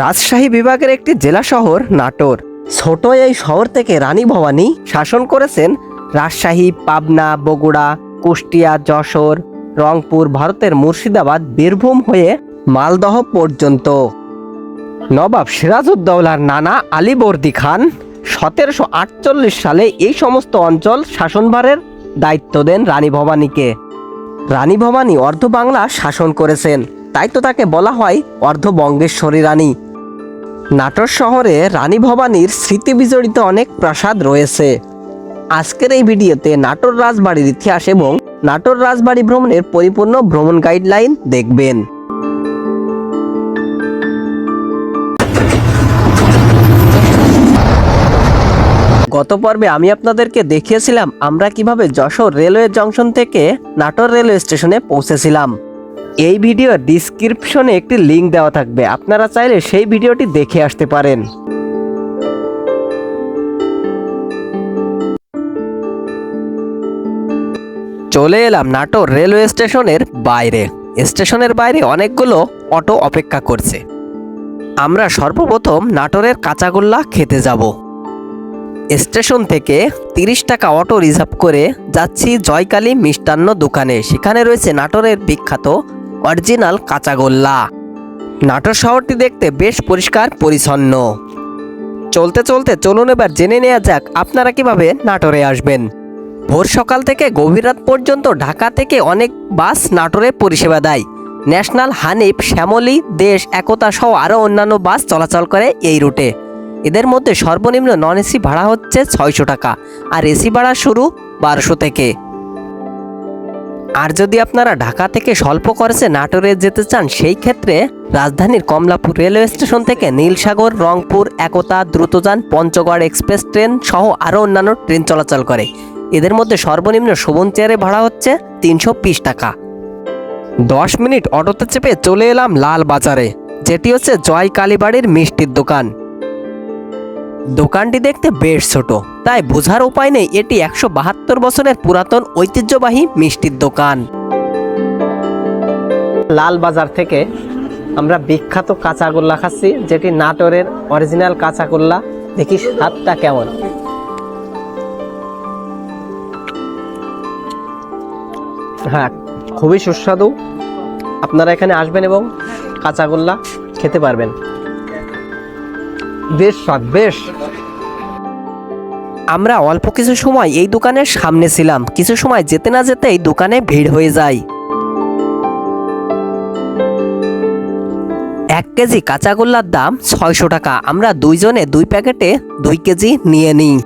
রাজশাহী বিভাগের একটি জেলা শহর নাটোর। ছোট এই শহর থেকে রানী ভবানী শাসন করেছেন রাজশাহী পাবনা বগুড়া কুষ্টিয়া যশোর রংপুর ভারতের মুর্শিদাবাদ বীরভূম হয়ে মালদহ পর্যন্ত। নবাব সিরাজউদ্দৌলার নানা আলীবর্দী খান সতেরোশো আটচল্লিশ সালে এই সমস্ত অঞ্চল শাসনভারের দায়িত্ব দেন রানী ভবানীকে। রানী ভবানী অর্ধ বাংলা শাসন করেছেন। তাই তো তাকে বলা হয় অর্ধ বঙ্গেশ্বরী রানী। নাটোর শহরে রানী ভবানীর স্মৃতি বিজড়িত অনেক প্রাসাদ রয়েছে। আজকের এই ভিডিওতে নাটোর রাজবাড়ির ইতিহাস এবং নাটোর রাজবাড়ি ভ্রমণের পরিপূর্ণ ভ্রমণ গাইডলাইন দেখবেন। গত পর্বে আমি আপনাদেরকে দেখিয়েছিলাম আমরা কীভাবে যশোর রেলওয়ে জংশন থেকে নাটোর রেলওয়ে স্টেশনে পৌঁছেছিলাম। এই ভিডিওর ডিসক্রিপশনে একটি লিংক দেওয়া থাকবে। আপনারা চাইলে সেই ভিডিওটি দেখে আসতে পারেন। চলে এলাম নাটোর রেলওয়ে স্টেশনের বাইরে। স্টেশনের বাইরে অনেকগুলো অটো অপেক্ষা করছে। আমরা সর্বপ্রথম নাটোরের কাঁচাগোল্লা খেতে যাব। স্টেশন থেকে তিরিশ টাকা অটো রিজার্ভ করে যাচ্ছি জয়কালী মিষ্টান্ন দোকানে। সেখানে রয়েছে নাটোরের বিখ্যাত অরিজিনাল কাঁচাগোল্লা নাটোর শহরটি দেখতে বেশ পরিষ্কার, পরিচ্ছন্ন। চলতে চলতে চলুন এবার জেনে নেওয়া যাক আপনারা কীভাবে নাটোরে আসবেন। ভোর সকাল থেকে গভীর রাত পর্যন্ত ঢাকা থেকে অনেক বাস নাটোরে পরিষেবা দেয়। ন্যাশনাল হানিফ, শ্যামলী, দেশ, একতা সহ আরও অন্যান্য বাস চলাচল করে এই রুটে। এদের মধ্যে সর্বনিম্ন নন এসি ভাড়া হচ্ছে ছয়শো টাকা, আর এসি ভাড়া শুরু বারোশো থেকে। আর যদি আপনারা ঢাকা থেকে স্বল্প খরচে নাটোরে যেতে চান, সেই ক্ষেত্রে রাজধানীর কমলাপুর রেলওয়ে স্টেশন থেকে নীলসাগর, রংপুর, একতা, দ্রুতযান, পঞ্চগড় এক্সপ্রেস ট্রেন সহ আরও অন্যান্য ট্রেন চলাচল করে। এদের মধ্যে সর্বনিম্ন শোভন চেয়ারে ভাড়া হচ্ছে তিনশো টাকা। দশ মিনিট অটোতে চেপে চলে এলাম লাল বাজারে, যেটি হচ্ছে জয় কালীবাড়ির মিষ্টির দোকান। দোকানটি দেখতে বেশ ছোট, তাই বোঝার উপায় নেই এটি একশো বাহাত্তর বছরের পুরাতন ঐতিহ্যবাহী মিষ্টির দোকান। লাল বাজার থেকে আমরা বিখ্যাত কাঁচাগোল্লা খাচ্ছি, যেটি নাটোরের অরিজিনাল কাঁচাগোল্লা। দেখি স্বাদটা কেমন। হ্যাঁ খুবই সুস্বাদু। আপনারা এখানে আসবেন এবং কাঁচাগোল্লা খেতে পারবেন। বেশ স্বাদ বেশ। আমরা অল্প কিছু সময় এই দোকানের সামনে ছিলাম, কিছু সময় যেতে না যেতেই দোকানে ভিড় হয়ে যায়। এক কেজি কাঁচাগোল্লার দাম ছয়শো টাকা। আমরা দুইজনে দুই প্যাকেটে দুই কেজি নিয়ে নিই।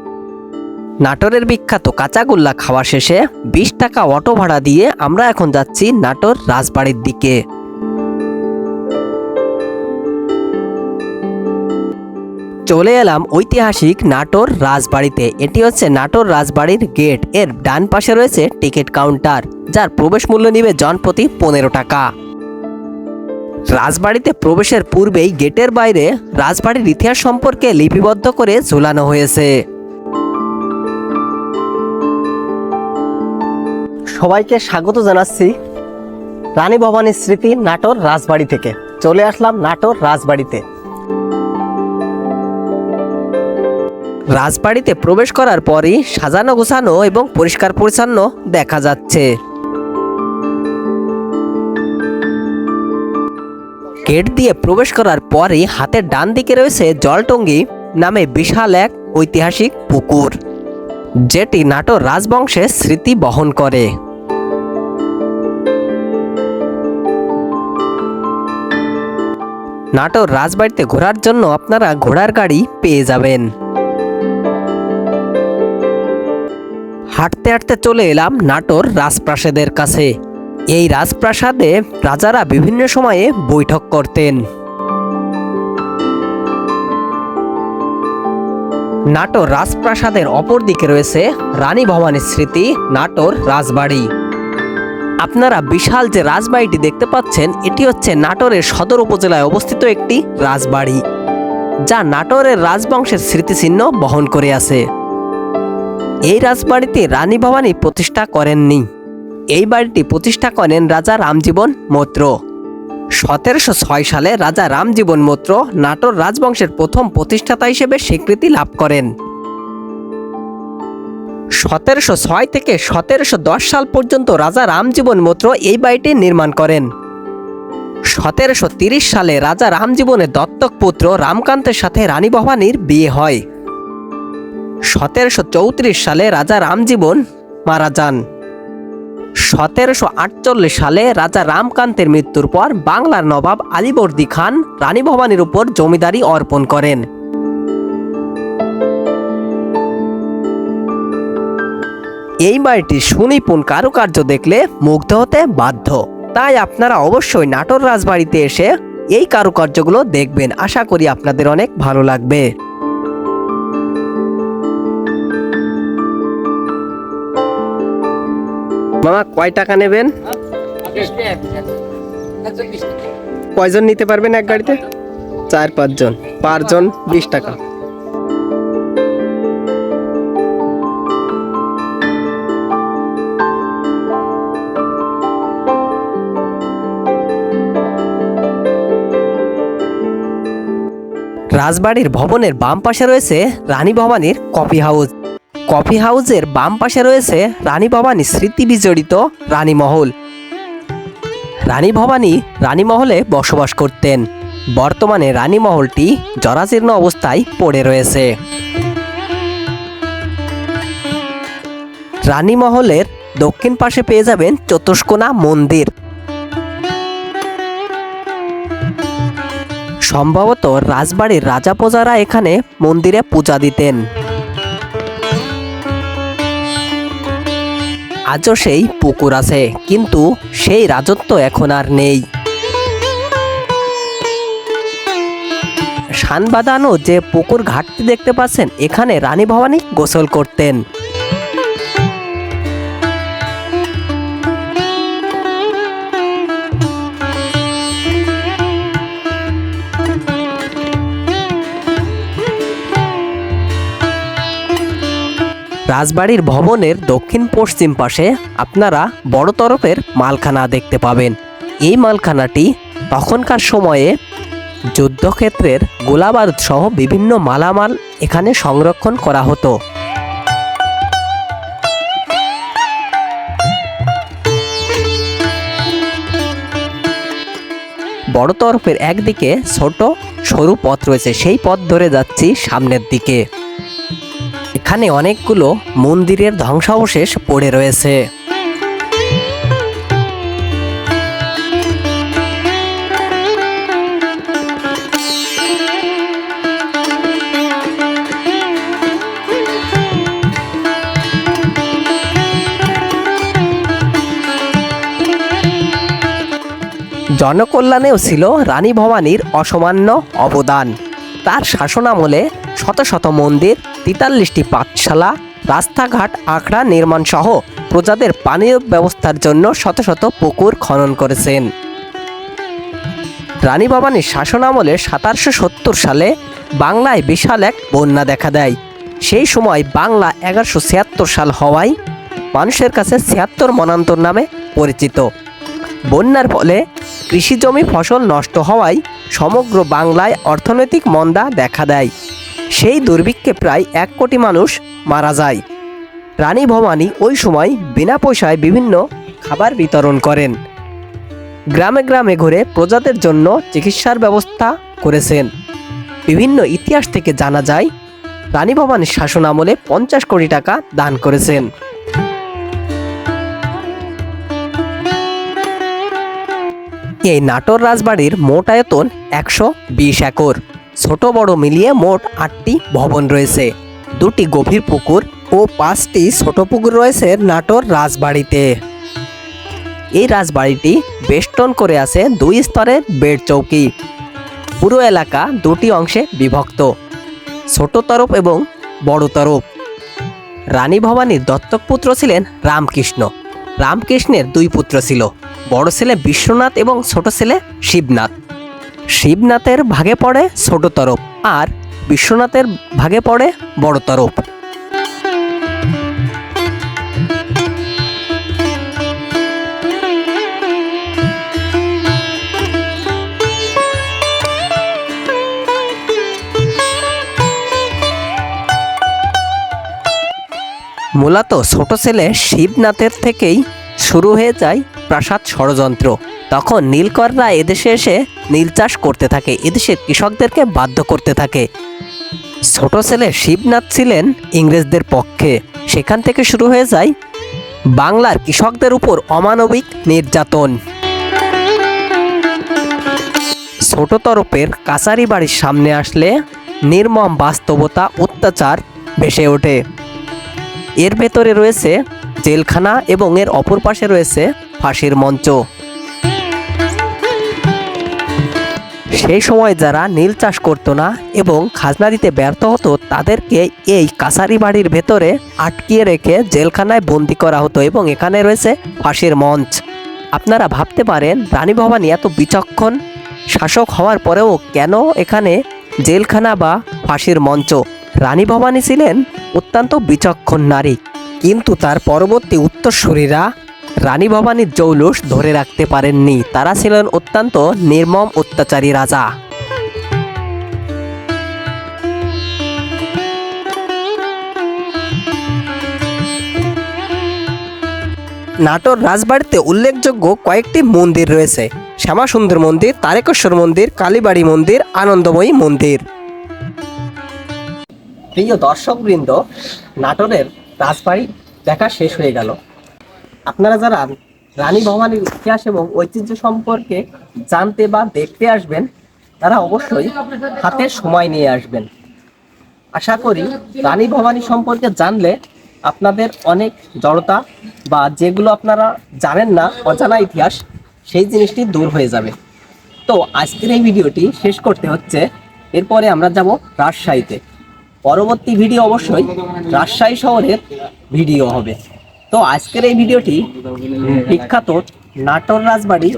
নাটোরের বিখ্যাত কাঁচাগোল্লা খাওয়া শেষে বিশ টাকা অটো ভাড়া দিয়ে আমরা এখন যাচ্ছি নাটোর রাজবাড়ির দিকে। চলে এলাম ঐতিহাসিক নাটোর রাজবাড়িতে। এটি হচ্ছে নাটোর রাজবাড়ির গেট। এর ডান পাশে রয়েছে টিকিট কাউন্টার, যার প্রবেশ মূল্য নিবে জনপ্রতি পনেরো টাকা। রাজবাড়িতে প্রবেশের পূর্বেই গেটের বাইরে রাজবাড়ির ইতিহাস সম্পর্কে লিপিবদ্ধ করে ঝুলানো হয়েছে। সবাইকে স্বাগত জানাচ্ছি রানী ভবানীর স্মৃতি নাটোর রাজবাড়ি থেকে। চলে আসলাম নাটোর রাজবাড়িতে। রাজবাড়িতে প্রবেশ করার পরই সাজানো, গোছানো এবং পরিষ্কার পরিচ্ছন্ন দেখা যাচ্ছে। গেট দিয়ে প্রবেশ করার পরই হাতের ডান দিকে রয়েছে জলটঙ্গি নামে বিশাল এক ঐতিহাসিক পুকুর, যেটি নাটোর রাজবংশের স্মৃতি বহন করে। নাটোর রাজবাড়িতে ঘোরার জন্য আপনারা ঘোড়ার গাড়ি পেয়ে যাবেন। হাঁটতে হাঁটতে চলে এলাম নাটোর রাজপ্রাসাদের কাছে। এই রাজপ্রাসাদে রাজারা বিভিন্ন সময়ে বৈঠক করতেন। নাটোর রাজপ্রাসাদের অপর দিকে রয়েছে রানী ভবানীর স্মৃতি, নাটোর রাজবাড়ি। আপনারা বিশাল যে রাজবাড়িটি দেখতে পাচ্ছেন, এটি হচ্ছে নাটোরের সদর উপজেলায় অবস্থিত একটি রাজবাড়ি, যা নাটোরের রাজবংশের স্মৃতিচিহ্ন বহন করে আছে। এই রাজবাড়িতে রানী ভবানী প্রতিষ্ঠা করেননি। এই বাড়িটি প্রতিষ্ঠা করেন রাজা রামজীবন মৈত্র। সতেরোশো ছয় সালে রাজা রামজীবন মৈত্র নাটোর রাজবংশের প্রথম প্রতিষ্ঠাতা হিসেবে স্বীকৃতি লাভ করেন। সতেরোশো ছয় থেকে সতেরোশো দশ সাল পর্যন্ত রাজা রামজীবন মৈত্র এই বাড়িটি নির্মাণ করেন। সতেরোশো তিরিশ সালে রাজা রামজীবনের দত্তক পুত্র রামকান্তের সাথে রানী ভবানীর বিয়ে হয়। সতেরোশো চৌত্রিশ সালে রাজা রামজীবন মারা যান। সতেরোশো আটচল্লিশ সালে রাজা রামকান্তের মৃত্যুর পর বাংলার নবাব আলীবর্দী খান রানী ভবানীর উপর জমিদারি অর্পণ করেন। এই বাড়িটির সুনিপুণ কারুকার্য দেখলে মুগ্ধ হতে বাধ্য। তাই আপনারা অবশ্যই নাটোর রাজবাড়িতে এসে এই কারুকার্যগুলো দেখবেন। আশা করি আপনাদের অনেক ভালো লাগবে। মামা, কয় টাকা নেবেন? কয়জন নিতে পারবেন এক গাড়িতে? চার, পাঁচজন। পাঁচজন, বিশ টাকা। রাজবাড়ির ভবনের বাম পাশে রয়েছে রানী ভবানীর কফি হাউস। কফি হাউসের বাম পাশে রয়েছে রানী ভবানী স্মৃতি বিজড়িত রানীমহল রানী ভবানী রানীমহলে বসবাস করতেন। বর্তমানে রানীমহলটি জরাজীর্ণ অবস্থায় পড়ে রয়েছে। রানীমহলের দক্ষিণ পাশে পেয়ে যাবেন চতুষ্কোনা মন্দির। সম্ভবত রাজবাড়ির রাজা প্রজারা এখানে মন্দিরে পূজা দিতেন। আজও সেই পুকুর আছে, কিন্তু সেই রাজত্ব এখন আর নেই। শান বাঁধানো যে পুকুর ঘাটতি দেখতে পাচ্ছেন, এখানে রানী ভবানী গোসল করতেন। রাজবাড়ির ভবনের দক্ষিণ পশ্চিম পাশে আপনারা বড় তরফের মালখানা দেখতে পাবেন। এই মালখানাটি তখনকার সময়ে যুদ্ধক্ষেত্রের গোলাবারুদ সহ বিভিন্ন মালামাল এখানে সংরক্ষণ করা হতো। বড় তরফের একদিকে ছোট সরু পথ রয়েছে, সেই পথ ধরে যাচ্ছি সামনের দিকে। এখানে অনেকগুলো মন্দিরের ধ্বংসাবশেষ পড়ে রয়েছে। জনকল্যাণেও ছিল রানী ভবানীর অসামান্য অবদান। তার শাসনামলে শত শত মন্দির তেতাল্লিশটি পাঠশালা, রাস্তাঘাট, আখড়া নির্মাণ সহ প্রজাদের পানীয় ব্যবস্থার জন্য শত শত পুকুর খনন করেছেন। রানী ভবানীর শাসনামলে সাতারশো সত্তর সালে বাংলায় বিশাল এক বন্যা দেখা দেয়। সেই সময় বাংলা এগারোশো ছিয়াত্তর সাল হওয়ায় মানুষের কাছে ছিয়াত্তর মনান্তর নামে পরিচিত। বন্যার ফলে কৃষিজমি ফসল নষ্ট হওয়ায় সমগ্র বাংলায় অর্থনৈতিক মন্দা দেখা দেয়। সেই দুর্ভিক্ষে প্রায় এক কোটি মানুষ মারা যায়। রানী ভবানী ওই সময় বিনা পয়সায় বিভিন্ন খাবার বিতরণ করেন। গ্রামে গ্রামে ঘুরে প্রজাদের জন্য চিকিৎসার ব্যবস্থা করেছেন। বিভিন্ন ইতিহাস থেকে জানা যায়, রানী ভবানীর শাসন আমলে পঞ্চাশ কোটি টাকা দান করেছেন। এই নাটোর রাজবাড়ির মোট আয়তন একশো বিশ একর। ছোট বড় মিলিয়ে মোট আটটি ভবন রয়েছে। দুটি গভীর পুকুর ও পাঁচটি ছোট পুকুর রয়েছে নাটোর রাজবাড়িতে। এই রাজবাড়িটি বেষ্টন করে আছে দুই স্তরের বেড চৌকি। পুরো এলাকা দুটি অংশে বিভক্ত। ছোট তরফ এবং বড় তরফ। রানী ভবানীর দত্তক পুত্র ছিলেন রামকৃষ্ণ। রামকৃষ্ণের দুই পুত্র ছিল। বড় ছেলে বিশ্বনাথ এবং ছোট ছেলে শিবনাথ। শিবনাথের ভাগে পড়ে ছোট তরফ আর বিশ্বনাথের ভাগে পড়ে বড় তরফ মূলত ছোট ছেলে শিবনাথের থেকেই শুরু হয়ে যায় প্রাসাদ ষড়যন্ত্র। তখন নীলকররা এদেশে এসে নীল চাষ করতে থাকে। এদেশের কৃষকদেরকে বাধ্য করতে থাকে। ছোট ছেলে শিবনাথ ছিলেন ইংরেজদের পক্ষে। সেখান থেকে শুরু হয়ে যায় বাংলার কৃষকদের উপর অমানবিক নির্যাতন। ছোট তরফের কাছারি বাড়ির সামনে আসলে নির্মম বাস্তবতা অত্যাচার ভেসে ওঠে। এর ভেতরে রয়েছে জেলখানা এবং এর অপর পাশে রয়েছে ফাঁসির মঞ্চ। সেই সময় যারা নীল চাষ করতো না এবং খাজনা দিতে ব্যর্থ হতো, তাদেরকে এই কাছারি বাড়ির ভেতরে আটকিয়ে রেখে জেলখানায় বন্দি করা হতো এবং এখানে রয়েছে ফাঁসির মঞ্চ। আপনারা ভাবতে পারেন, রানী ভবানী এত বিচক্ষণ শাসক হওয়ার পরেও কেন এখানে জেলখানা বা ফাঁসির মঞ্চ? রানী ভবানী ছিলেন অত্যন্ত বিচক্ষণ নারী। কিন্তু তার পরবর্তী উত্তরসূরিরা রানী ভবানীর জৌলুস ধরে রাখতে পারেননি। তারা ছিলেন অত্যন্ত নির্মম অত্যাচারী রাজা। নাটোর রাজবাড়িতে উল্লেখযোগ্য কয়েকটি মন্দির রয়েছে। শ্যামাসুন্দর মন্দির, তারেকেশ্বর মন্দির, কালীবাড়ি মন্দির, আনন্দময়ী মন্দির। প্রিয় দর্শকবৃন্দ, নাটোরের রাজবাড়ি দেখা শেষ হয়ে গেল। আপনারা যারা রানী ভবানীর ইতিহাস এবং ঐতিহ্য সম্পর্কে জানতে বা দেখতে আসবেন, তারা অবশ্যই হাতে সময় নিয়ে আসবেন। আশা করি রানী ভবানী সম্পর্কে জানলে আপনাদের অনেক জড়তা বা যেগুলো আপনারা জানেন না, অজানা ইতিহাস, সেই জিনিসটি দূর হয়ে যাবে। তো আজকের এই ভিডিওটি শেষ করতে হচ্ছে। এরপরে আমরা যাব রাজশাহীতে। পরবর্তী ভিডিও অবশ্যই রাজশাহী শহরের ভিডিও হবে। তো আজকের এই ভিডিওটি বিখ্যাত নাটোর রাজবাড়ি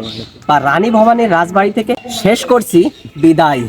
বা রানী ভবানীর রাজবাড়ি থেকে শেষ করছি, বিদায়।